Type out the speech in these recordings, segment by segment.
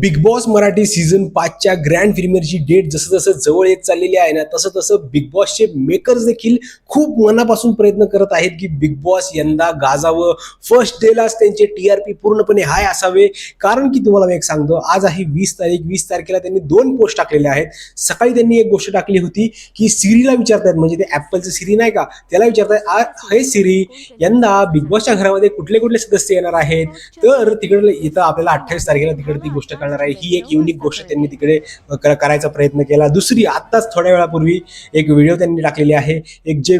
Big boss Marathi season पाचच्या grand प्रीमियरची date जसं जसं जवळ येत चाललेली आहे ना तसं तसं बिग बॉसचे मेकर्स देखील खूप मनापासून प्रयत्न करत आहेत की बिग बॉस यंदा गाजावं. फर्स्ट डेलाच त्यांचे टी आर पी पूर्णपणे हाय असावे. कारण की तुम्हाला मी एक सांगतो आज आहे वीस तारीख वीस तारखेला त्यांनी दोन पोस्ट टाकलेले आहेत. सकाळी त्यांनी एक गोष्ट टाकली होती की सिरीला विचारतायत म्हणजे ते ॲपलचं सिरी नाही का? त्याला विचारतात "आ, हे सिरी? यंदा बिग बॉसच्या घरामध्ये कुठले कुठले सदस्य येणार आहेत? तर तिकडे इथं आपल्याला अठ्ठावीस तारखेला तिकडे ती गोष्ट करणार आहे. ही एक युनिक गोष्ट त्यांनी तिकडे कर- करायचा प्रयत्न केला. दुसरी आत्ताच थोड्या वेळापूर्वी एक व्हिडिओ त्यांनी टाकलेली आहे. एक जे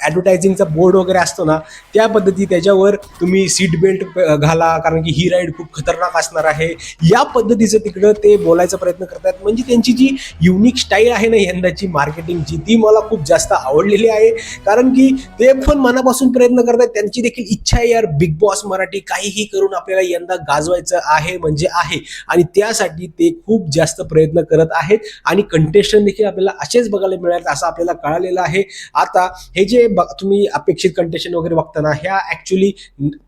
ॲडव्हर्टायझिंगचा बोर्ड वगैरे असतो ना त्या पद्धती त्याच्यावर तुम्ही सीट बेल्ट घाला. कारण की ही राईड खूप खतरनाक असणार आहे. या पद्धतीचं तिकडं ते बोलायचा प्रयत्न करतात. म्हणजे त्यांची जी युनिक स्टाईल आहे ना यंदाची मार्केटिंगची ती मला खूप जास्त आवडलेली आहे. कारण की ते पण मनापासून प्रयत्न करतात. त्यांची देखील इच्छा आहे यार बिग बॉस मराठी काहीही करून आपल्याला यंदा गाजवायचं आहे म्हणजे आहे. आणि त्यासाठी ते खूप जास्त प्रयत्न करत आहेत. आणि कंटेस्टन देखील आपल्याला असेच बघायला मिळाले असं आपल्याला कळालेलं आहे. आता हे जे तुम्ही अपेक्षित कंटेशन वगैरे बघताना ह्या ऍक्च्युली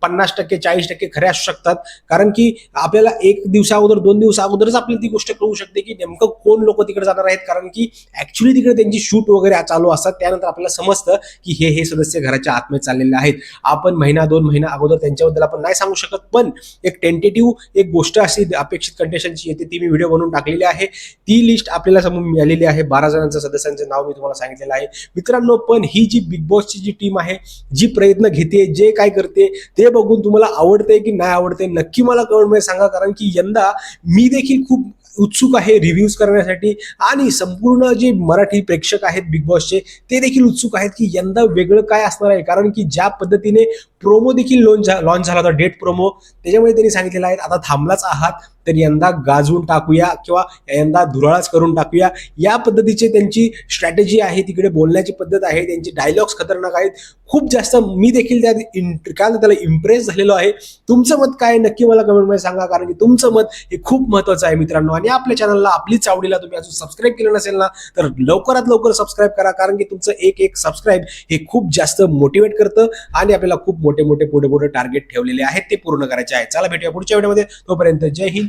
पन्नास टक्के चाळीस टक्के खऱ्या असू शकतात. कारण की आपल्याला एक दिवसा अगोदर दोन दिवसा अगोदरच आपल्याला ती गोष्ट कळू शकते की नेमकं कोण लोक तिकडे जाणार आहेत. कारण की ऍक्च्युली तिकडे त्यांची शूट वगैरे चालू असतात. त्यानंतर आपल्याला समजतं की हे हे सदस्य घराच्या आतमध्ये चाललेले आहेत. आपण महिना दोन महिना अगोदर त्यांच्याबद्दल आपण नाही सांगू शकत. पण एक टेंटेटिव्ह एक गोष्ट अशी अपेक्षित कंडिशनची येते ती मी व्हिडिओ बनवून टाकलेली आहे. ती लिस्ट आपल्याला समोर मिळालेली आहे. बारा जणांच्या सदस्यांचं नाव मी तुम्हाला सांगितलेलं आहे. मित्रांनो पण ही जी बिग बॉसची जी टीम आहे जी प्रयत्न घेते जे काय करते ते बघून तुम्हाला आवडते की नाही आवडते नक्की मला कमेंटमध्ये सांगा. कारण की यंदा मी देखील खूप उत्सुक आहे रिव्ह्यूज करण्यासाठी आणि संपूर्ण जे मराठी प्रेक्षक आहेत बिग बॉसचे ते देखील उत्सुक आहेत की यंदा वेगळं काय असणार आहे. कारण की ज्या पद्धतीने प्रोमो देखील लॉन्च लॉन्च झाला होता डेट प्रोमो त्याच्यामध्ये त्यांनी सांगितलेलं आहे आता थांबलाच आहात. तर यंदा गाजवून टाकूया किंवा यंदा धुराळाच करून टाकूया. या पद्धतीचे त्यांची स्ट्रॅटेजी आहे तिकडे बोलण्याची पद्धत आहे त्यांची डायलॉग्स खतरनाक आहेत. खूप जास्त मी देखील त्यात इन काय त्याला इम्प्रेस झालेलो आहे. तुमचं मत काय आहे? नक्की मला कमेंटमध्ये सांगा कारण की तुमचं मत हे खूप महत्त्वाचं आहे मित्रांनो. आणि आपल्या चॅनलला आपलीच आवडीला तुम्ही अजून सबस्क्राईब केलं नसेल ना तर लवकरात लवकर सबस्क्राईब करा कारण की तुमचं एक एक सबस्क्राईब हे खूप जास्त मोटिवेट करतं आणि आपल्याला खूप मोठे मोठे पुढे पुढे टार्गेट ठेवलेले आहेत ते पूर्ण करायचे आहे. चला भेटूया पुढच्या व्हिडिओमध्ये तोपर्यंत जय हिंद.